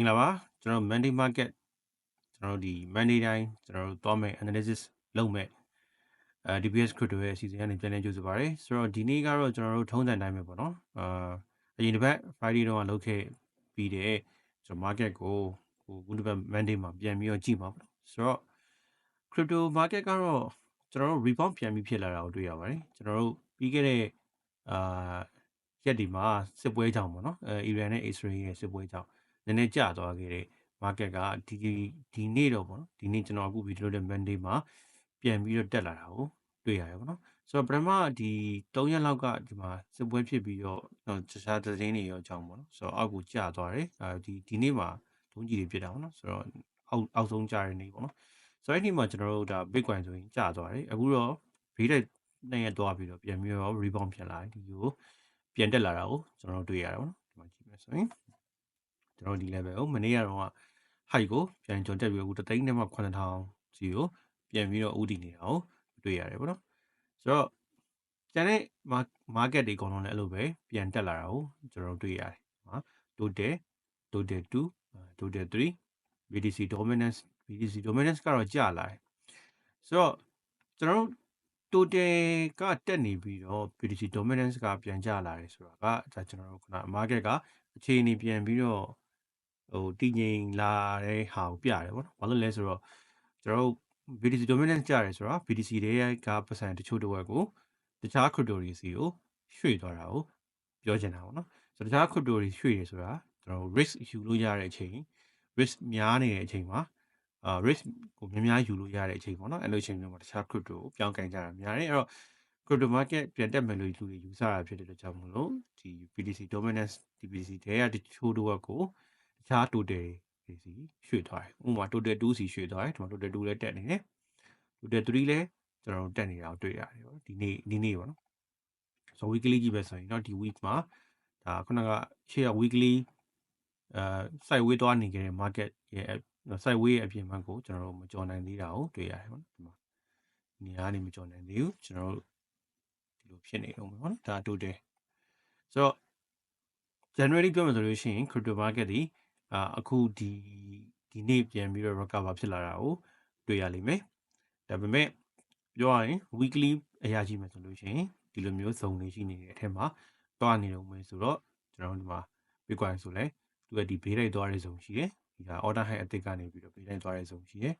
င်္ဂလာပါကျွန်တော် Monday Market ကျွန်တော်တို့ဒီ Monday တိုင်းကျွန်တော်တို့သွားမယ် analysis လုပ်မယ်အဲ DBS Crypto ရဲ့အစီအစဉ်ကနေပြန်လည်ကြိုဆိုပါရစေဆိုတော့ဒီနေ့ကတော့ကျွန်တော်တို့ထုံးစံတိုင်းပဲပေါ့နော်အာအရင်တစ်ပတ် Friday တော့လုပ်ခဲ့ပြီးတဲ့ကျွန်တော် market ကိုဟိုခုတစ်ပတ် Monday မှာပြန်ပြီးတော့ကြည့်မှာပေါ့ဆိုတော့ crypto market ကတော့ကျွန်တော်တို့ rebound ပြန်ပြီးဖြစ်လာတာကိုတွေ့ရပါတယ်ကျွန်တော်တို့ပြီးခဲ့တဲ့အာရက်ဒီမှာစစ်ပွဲကြောင့်ပေါ့နော်အဲ Iran နဲ့ Israel ရဲ့စစ်ပွဲကြောင့်န ည်းနည်းကျသွားခဲ့တဲ့ market ကဒီဒီနေ့တော့ပေါ့နော်ဒီနေ့ကျွန်တော်အခု video လုပ်တဲ့ Monday မှာပြန်ပြီးတော့တက်လာတာကိုတွေ့ရတယ်ပေါ့နော်ဆိုတော့ပထမဒီ3ရက်လောက်ကဒီမှာစစ်ပွဲဖြစ်ပြီးတော့တခြားသတင်းတွေရောအကြောင်းပေါ့နော်ဆိုတော့အောက်ကိုကျသွားတယ်အဲဒီဒီနေ့မှာဒုံးကြီးတွေဖြစ်တာပေါ့နော်ဆိုတော့အောက်အောက်ဆုံးကျတဲ့နေ့ပေါ့နော်ဆိုတော့အဲ့ဒီမှာကျွန်တော်တို့ဒါ Bitcoin ဆိုရင်ကျသွားတယ်အခုတော့ဘေးတိုက်နှစ်ရက်သွားပြီးတော့ပြန်ပြီးတော့ rebound ဖြစ်လာတယ်ဒီကိုပြန်တက်လာတာကိုကျွန်တော်တို့တွေ့ရတယ်ပေါ့နော်ဒီမှာကြည့်မယ်ဆိုရင် ကျွန်တော်ဒီ level ကိုမနေ့ကတော့ high ကိုပြန်ကျော်တက်ပြီးအခုတသိန်းနဲ့မှ9000စီကိုပြန်ပြီးတော့ဥတည်နေတာကိုတွေ့ရတယ်ပေါ့နော်ဆိုတော့ကျန်တဲ့ market တွေအကုန်လုံးလည်းအဲ့လိုပဲပြန်တက်လာတာကိုကျွန်တော်တို့တွေ့ရတယ်ဟာ total total 2 total 3 BTC dominance BTC dominance ကတော့ကျလာတယ်ဆိုတော့ကျွန်တော်တို့ total ကတက်နေပြီးတော့ BTC dominance ကပြန်ကျလာတယ်ဆိုတာကဒါကျွန်တော်တို့ခုန market ကအခြေအနေပြန်ပြီးတော့ ဟိုတည်ငြိမ်လာတဲ့ဟာကိုပြရတယ်ပေါ့နော်။ဘာလို့လဲဆိုတော့ကျွန်တော်တို့ BTC dominance ကျတယ်ဆိုတော့ BTC တွေကပတ်စံတချို့တစ်ဝက်ကိုတခြား crypto တွေစီကိုရွှေ့သွားတာကိုပြောချင်တာပေါ့နော်။ဆိုတော့တခြား crypto တွေရွှေ့တယ်ဆိုတာကျွန်တော် risk ယူလို့ရတဲ့အချိန် risk များနေတဲ့အချိန်မှာအာ risk ကိုများများယူလို့ရတဲ့အချိန်ပေါ့နော်အဲ့လိုအချိန်မျိုးမှာတခြား crypto ကိုပြောင်းကန်ကြတာများတယ်အဲ့တော့ crypto market ပြန်တက်မယ်လို့လူတွေယူဆတာဖြစ်တဲ့အတွက်ကြောင့်မလို့ဒီ BTC dominance DBC တွေကတချို့တော့ကို အခြား total တွေစီရွှေ့သွားတယ်ဥပမာ total 2စီရွှေ့သွားတယ်ဒီမှာ total 2လည်းတက်နေတယ် total 3လည်းကျွန်တော်တို့တက်နေတာကိုတွေ့ရတယ်ပေါ့ဒီနေ့ဒီနေ့ပေါ့နော်ဆို weekly ကြည့်ပဲဆိုရင်တော့ဒီ week မှာဒါခုနကရှေ့က weekly အဲ site way သွားနေကြတဲ့ market ရဲ့ site way ရဲ့အပြင်ဘက်ကိုကျွန်တော်တို့မကြော်နိုင်သေးတာကိုတွေ့ရတယ်ပေါ့နော်ဒီမှာနေရာနေမကြော်နိုင်သေးဘူးကျွန်တော်တို့ဒီလိုဖြစ်နေအောင်ပေါ့နော်ဒါ total ဆိုတော့ January ပြောမယ်ဆိုလို့ရှိရင် crypto market ဒီ အာအခုဒီဒီနေ့ပြန်ပြီးတော့ recover ဖြစ်လာတာကိုတွေ့ရလိမ့်မယ်ဒါပေမဲ့ပြောရရင် weekly အရာကြီးမယ်ဆိုလို့ရှိရင်ဒီလိုမျိုး zone တွေရှိနေတဲ့အထက်မှာတွားနေတော့မယ်ဆိုတော့ကျွန်တော်တို့ဒီမှာ Bitcoin ဆိုလဲသူကဒီဘေးလိုက်သွားတဲ့ zone ရှိတယ်ဒီက order high အသစ်ကနေပြီးတော့ဘေးလိုက်သွားတဲ့ zone ရှိတယ်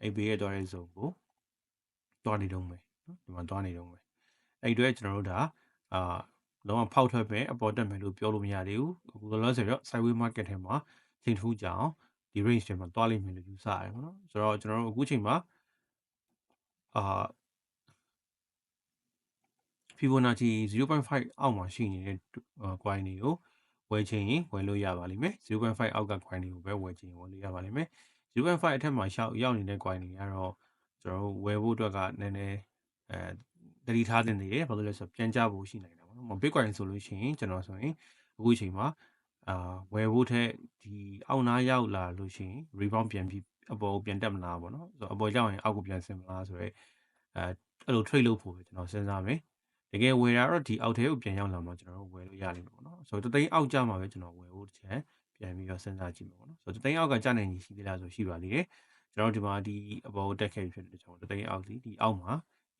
အဲ့ဘေးရသွားတဲ့ zone ကိုတွားနေတော့မယ်နော်ဒီမှာတွားနေတော့မယ်အဲ့အတွက်ကျွန်တော်တို့ဒါအာ လုံးဝဖောက်ထွက်ပဲအပေါ်တက်မယ်လို့ပြောလို့မရသေးဘူးအခုလောလောဆယ်တော့ sideway market ထဲမှာချိန်ထူးကြအောင်ဒီ range ထဲမှာတွားလိမ့်မယ်လို့ယူဆရတယ်ပေါ့နော်ဆိုတော့ကျွန်တော်တို့အခုချိန်မှာအာ Fibonacci 0.5အောက်မှာရှိနေတဲ့ coin တွေကိုဝယ်ချင်ရင်ဝယ်လို့ရပါလိမ့်မယ်0.5အောက်က coin တွေကိုပဲဝယ်ချင်ရင်ဝယ်လို့ရပါလိမ့်မယ်0.5အထက်မှာရှောက်ရောက်နေတဲ့ coin တွေကတော့ကျွန်တော်တို့ဝယ်ဖို့အတွက်ကနည်းနည်းအဲတတိထားတင်နေတယ်ဘာလို့လဲဆိုတော့ပြန်ကြဖို့ရှိနိုင်တယ်ပေါ့နော် Bitcoin ဆိုလို့ရှိရင်ကျွန်တော်ဆိုရင်အခုအချိန်မှာအာဝယ်ဖို့ထက်ဒီအောက်နားရောက်လာလို့ရှိရင် rebound ပြန်ပြီးအပေါ်ပြန်တက်မလားပေါ့နော်ဆိုတော့အပေါ်ရောက်ရင်အောက်ကိုပြန်ဆင်းမလားဆိုတော့အဲအဲ့လို trade လုပ်ဖို့ကျွန်တော်စဉ်းစားမယ်တကယ်ဝယ်တာတော့ဒီအောက်ထဲကိုပြန်ရောက်လာမှကျွန်တော်တို့ဝယ်လို့ရလိမ့်မယ်ပေါ့နော်ဆိုတော့တသိန်းအောက်ကျမှပဲကျွန်တော်ဝယ်ဖို့တစ်ချက်ပြန်ပြီးတော့စဉ်းစားကြည့်မယ်ပေါ့နော်ဆိုတော့တသိန်းအောက်ကကျနိုင်ကြီးရှိသေးလားဆိုရှိပါသေးတယ်ကျွန်တော်ဒီမှာဒီအပေါ်ကိုတက်ခဲ့ဖြစ်တဲ့ကျွန်တော်တသိန်းအောက်စီဒီအောက်မှာ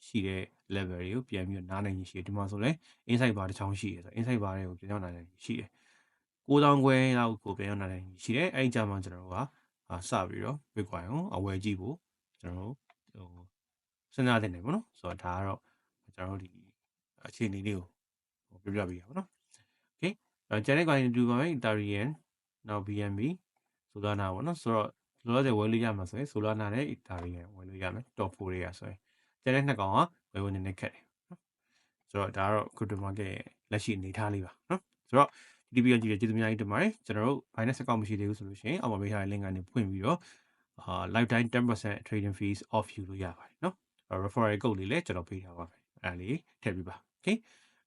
ရှိတဲ့ level တွေကိုပြန်ပြီးတော့နားနိုင်ရှိတယ်ဒီမှာဆိုလဲ insight bar တစ်ချောင်းရှိတယ်ဆိုတော့ insight bar တွေကိုပြန်ရောက်နိုင်ရှိတယ်9000ခွဲလောက်ကိုပြန်ရောက်နိုင်ရှိတယ်အဲ့ဒီကြမှာကျွန်တော်တို့ကအာစပြီးတော့ Bitcoin ကိုအဝယ်ကြည့်ဖို့ကျွန်တော်တို့ဟိုစဉ်းစားတင်တယ်ပေါ့နော်ဆိုတော့ဒါကတော့ကျွန်တော်တို့ဒီအခြေအနေလေးကိုပြောပြပေးရပါတော့။ Okay အဲကျန်တဲ့ coin တူပါမယ် Ethereum နောက် BNB Solana ပေါ့နော်ဆိုတော့လောလောဆယ်ဝယ်လို့ရမှာဆိုရင် Solana နဲ့ Ethereum ဝယ်လို့ရမယ် top 4တွေကဆိုရင် ကျန်တဲ့နှစ်ကောင်ကဝယ်ဖို့နည်းနည်းခက်တယ်နော်ဆိုတော့ဒါကတော့ crypto market ရဲ့လက်ရှိအနေအထားလေးပါနော်ဆိုတော့ဒီဗီဒီယိုကြည့်ရကျေးဇူးများကြီးတင်ပါတယ်ကျွန်တော်တို့ Binance account မရှိသေးဘူးဆိုလို့ရှိရင်အောက်မှာပေးထားတဲ့ link ကနေဖွင့်ပြီးတော့အာ lifetime 10% trading fees off ယူလို့ရပါတယ်နော် referral code လေးလည်းကျွန်တော်ပေးထားပါမယ်အဲ့ဒါလေးထည့်ပေးပါ okay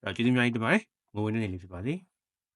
အဲ့တော့ကျေးဇူးများကြီးတင်ပါတယ်ငွေဝင်နေနေလေးဖြစ်ပါစေ